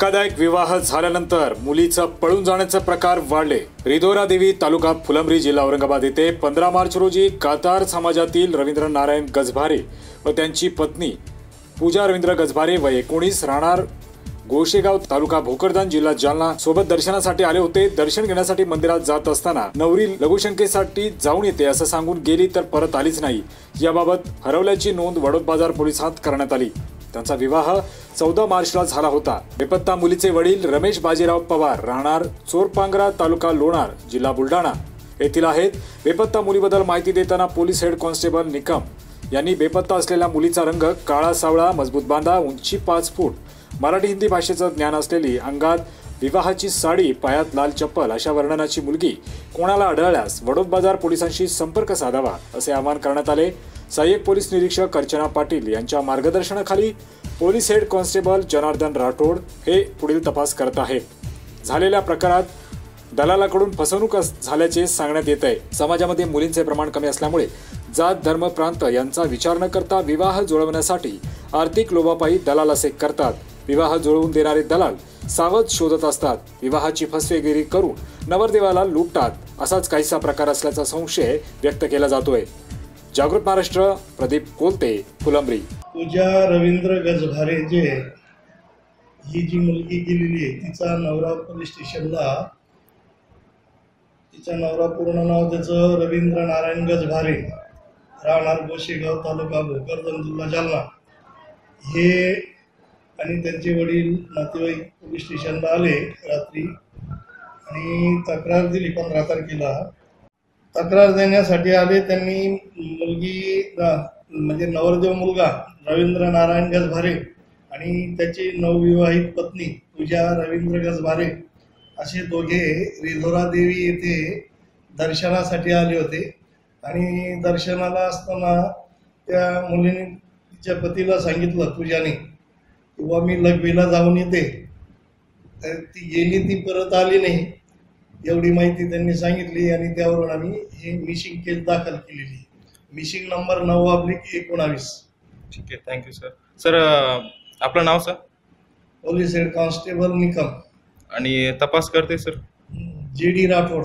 धक्कादायक विवाह झाल्यानंतर मुलीचं पळून जाण्याचे प्रकार वाढले. रिदोरा देवी तालुका फुलंब्री जिल्हा औरंगाबाद येथे पंधरा मार्च रोजी कातार समाजातील रवींद्र नारायण गजभारे व त्यांची पत्नी पूजा रवींद्र गजभारे व एकोणीस राहणार गोशेगाव तालुका भोकरदान जिल्हा जालना सोबत दर्शनासाठी आले होते. दर्शन घेण्यासाठी मंदिरात जात असताना नवरी लघुशंकेसाठी जाऊन येते असं सांगून गेली तर परत आलीच नाही. याबाबत हरवल्याची नोंद वडोद बाजार पोलिसात करण्यात आली. त्यांचा विवाह चौदा मार्चला झाला होता. बेपत्ता मुलीचे वडील रमेश बाजीराव पवार राहणार चोरपांगरा तालुका लोणार जिल्हा बुलढाणा येथील आहेत. बेपत्ता मुलीबद्दल माहिती देताना पोलीस हेड कॉन्स्टेबल निकम यांनी बेपत्ता असलेल्या मुलीचा रंग काळा सावळा मजबूत बांधा उंची पाच फूट मराठी हिंदी भाषेचं ज्ञान असलेली अंगात विवाहाची साडी पायात लाल चप्पल अशा वर्णनाची मुलगी कोणाला आढळल्यास वडोद बाजार पोलिसांशी संपर्क साधावा असे आवाहन करण्यात आले. सहाय्यक पोलीस निरीक्षक अर्चना पाटील यांच्या मार्गदर्शनाखाली police head constable Janardan Rathod हे पुढील तपास करत आहेत. झालेल्या प्रकारात दलालाकडून फसवणूक अस- झाल्याचे सांगण्यात येत आहे. समाजामध्ये मुलींचे प्रमाण कमी असल्यामुळे जात धर्म प्रांत यांचा विचार न करता विवाह जुळवण्यासाठी आर्थिक लोभापायी दलाल असे करतात. विवाह जुळवून देणारे दलाल सावध शोधत असतात. विवाहाची फसवेगिरी करून नवरदेवाला लुटतात. असाच काहीसा प्रकार असल्याचा संशय व्यक्त केला जातोय. जागृत महाराष्ट्र प्रदीप कोलते फुलंबरी. पूजा रवींद्र गजभारे जे ही जी मुलगी गेलेली आहे तिचा नवरा पोलीस स्टेशनला तिचा नवरा पूर्ण नाव त्याचं रवींद्र नारायण गजभारे राहणार गोशेगाव तालुका भोकरदन जिल्हा जालना. हे आणि त्यांचे वडील नातेवाईक पोलीस स्टेशनला आले रात्री आणि तक्रार दिली पंधरा तारखेला. तक्रार देण्यासाठी आले. त्यांनी मुलगी म्हणजे नवरदेव मुलगा रवींद्र नारायण गजभारे आणि त्याची नवविवाहित पत्नी पूजा रवींद्र गजभारे असे दोघे रिधोरा देवी येथे दर्शनासाठी आले होते. आणि दर्शनाला असताना त्या मुलीने तिच्या पतीला सांगितलं पूजाने किंवा मी लघवीला जाऊन येते. तर ती गेली ती परत आली नाही. एवढी माहिती त्यांनी सांगितली आणि त्यावरून आम्ही हे मिशिंग केस दाखल केलेली. मिशिंग नंबर नऊ अब्लिक एकोणावीस ठीक आहे थँक्यू सर सर आपलं नाव sir police head constable Nikam. आणि तपास करते सर जी डी राठोड.